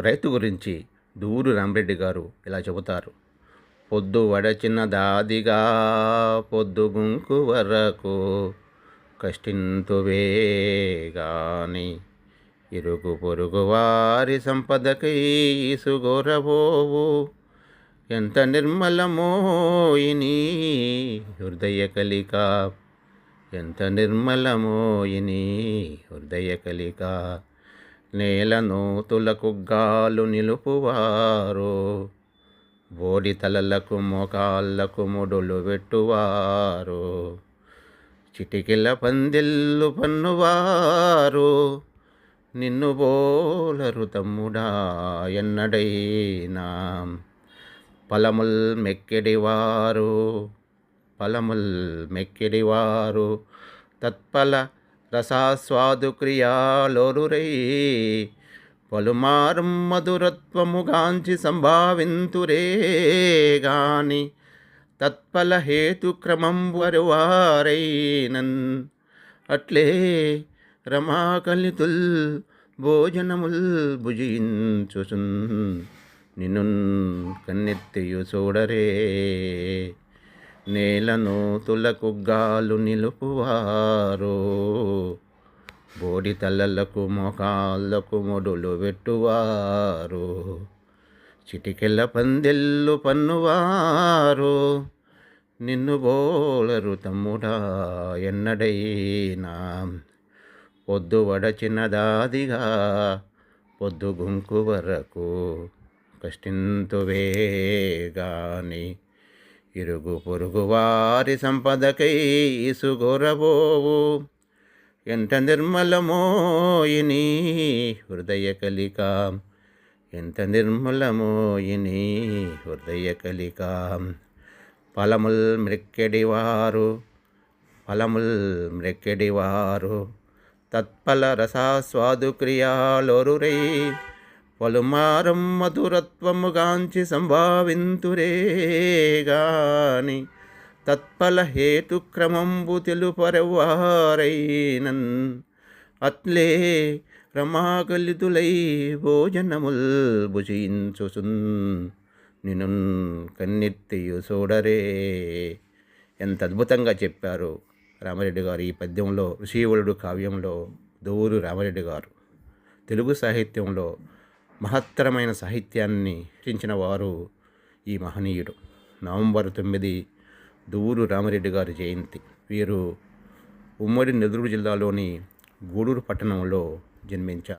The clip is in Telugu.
రైతు గురించి దూరు రామరెడ్డి గారు ఇలా చెబుతారు. పొద్దు వడచిన దాదిగా పొద్దు గుంకు వరకు కష్టింతువే గాని ఇరుగు పొరుగు వారి సంపదకై ఇసుగోరబోవు ఎంత నిర్మలమోయిని హృదయ కలిక ఎంత నిర్మలమోయిని హృదయ కలిక నేల నూతులకు గాలు నిలుపువారు. బోడి తలలకు మోకాళ్ళకు ముడులు పెట్టువారు చిటికిల పందిల్లు పన్నువారు. నిన్ను బోలరు తమ్ముడా ఎన్నడైనా. పలముల్ మెక్కిడివారు పలముల్ మెక్కిడివారు. తత్పల రసాస్వాదుక్రియాలోరురై పలుమారం మధురత్వముగాంచి సంభావింతురే గాని తత్పల హేతుక్రమం వరువారైనన్ అట్లే రమాకలితుల్ భోజనముల్ భుజించుచున్ నిన్ను కన్నెత్తియు చూడరే నేలను తులకు గాలు నిలుపువారు. బోడి తలలకు మోకాళ్ళకు మొడులు పెట్టువారు చిటికెల పందెల్లు పన్నువారు. నిన్ను బోలరు తమ్ముడా ఎన్నడైనా. పొద్దు వడచిన దాదిగా పొద్దు గుంకు వరకు కష్టింతువే గాని ఇరుగు పొరుగు వారి సంపదకై ఇసుగొరబోవు ఎంత నిర్మలమోయిని హృదయ కలిక ఎంత నిర్మలమోయిని హృదయ కలిక ఫలముల్ మ్రెక్కెడివారు ఫలముల్ మ్రెక్కెడివారు తత్ఫల రసాస్వాదు క్రియాలొరురై పలుమారం మధురత్వముగాంచి సంభావింతురేగాని తత్ఫల హేతుక్రమంబు తెలుపరవారైనన్ అట్లే రమాకలితులై భోజనముల్ భుజించుచున్ నిను కన్నెత్తియు చూడరే ఎంత అద్భుతంగా చెప్పారు రామరెడ్డి గారు ఈ పద్యంలో ఋషీవరుడు కావ్యంలో దూరు రామరెడ్డి గారు. తెలుగు సాహిత్యంలో మహత్తరమైన సాహిత్యాన్ని రచించిన వారు ఈ మహనీయుడు. నవంబర్ తొమ్మిది దూరు రామరెడ్డి గారి జయంతి. వీరు ఉమ్మడి నెల్లూరు జిల్లాలోని గూడూరు పట్టణంలో జన్మించారు.